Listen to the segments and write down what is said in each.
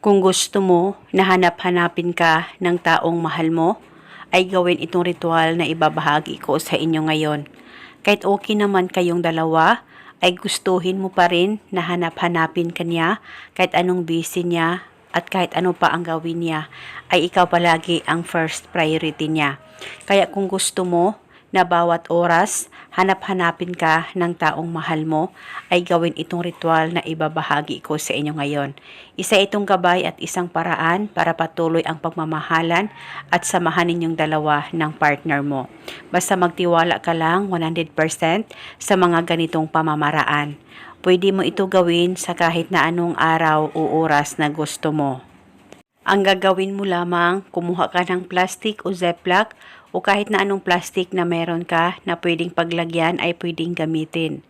Kung gusto mo na hanap-hanapin ka ng taong mahal mo, ay gawin itong ritual na ibabahagi ko sa inyo ngayon. Kahit okay naman kayong dalawa, ay gustuhin mo pa rin na hanap-hanapin ka niya kahit anong busy niya at kahit ano pa ang gawin niya, ay ikaw palagi ang first priority niya. Kaya kung gusto mo na bawat oras hanap-hanapin ka ng taong mahal mo, ay gawin itong ritual na ibabahagi ko sa inyo ngayon. Isa itong gabay at isang paraan para patuloy ang pagmamahalan at samahan ninyong dalawa ng partner mo. Basta magtiwala ka lang 100% sa mga ganitong pamamaraan. Pwede mo ito gawin sa kahit na anong araw o oras na gusto mo. Ang gagawin mo lamang, kumuha ka ng plastic o ziplock o kahit na anong plastic na meron ka na pwedeng paglagyan ay pwedeng gamitin.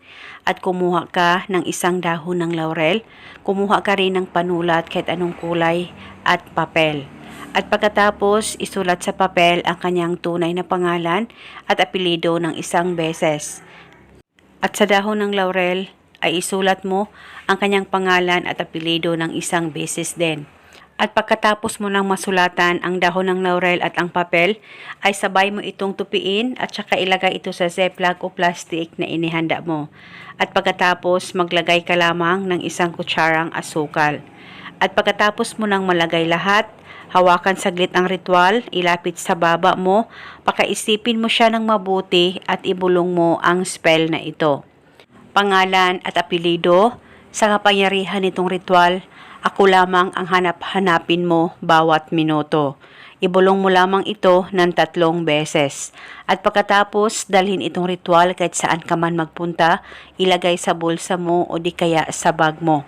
At kumuha ka ng isang dahon ng laurel, kumuha ka rin ng panulat kahit anong kulay at papel. At pagkatapos, isulat sa papel ang kanyang tunay na pangalan at apelido ng isang beses. At sa dahon ng laurel ay isulat mo ang kanyang pangalan at apelido ng isang beses din. At pagkatapos mo nang masulatan ang dahon ng laurel at ang papel, ay sabay mo itong tupiin at saka ilagay ito sa ziplock o plastic na inihanda mo. At pagkatapos maglagay ka lamang ng isang kutsarang asukal. At pagkatapos mo nang malagay lahat, hawakan saglit ang ritual, ilapit sa baba mo, pakaisipin mo siya ng mabuti at ibulong mo ang spell na ito pangalan at apelido sa kapangyarihan nitong ritual, ako lamang ang hanap-hanapin mo bawat minuto. Ibulong mo lamang ito ng tatlong beses. At pagkatapos, dalhin itong ritual kahit saan ka man magpunta, ilagay sa bulsa mo o di kaya sa bag mo.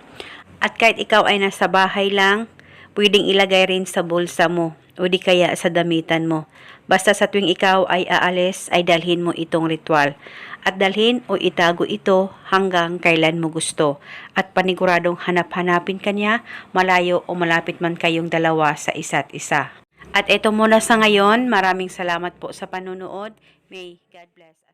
At kahit ikaw ay nasa bahay lang, pwedeng ilagay rin sa bulsa mo o di kaya sa damitan mo. Basta sa tuwing ikaw ay aalis, ay dalhin mo itong ritual. At dalhin o itago ito hanggang kailan mo gusto. At paniguradong hanap-hanapin ka niya, malayo o malapit man kayong dalawa sa isa't isa. At ito muna sa ngayon. Maraming salamat po sa panunood. May God bless.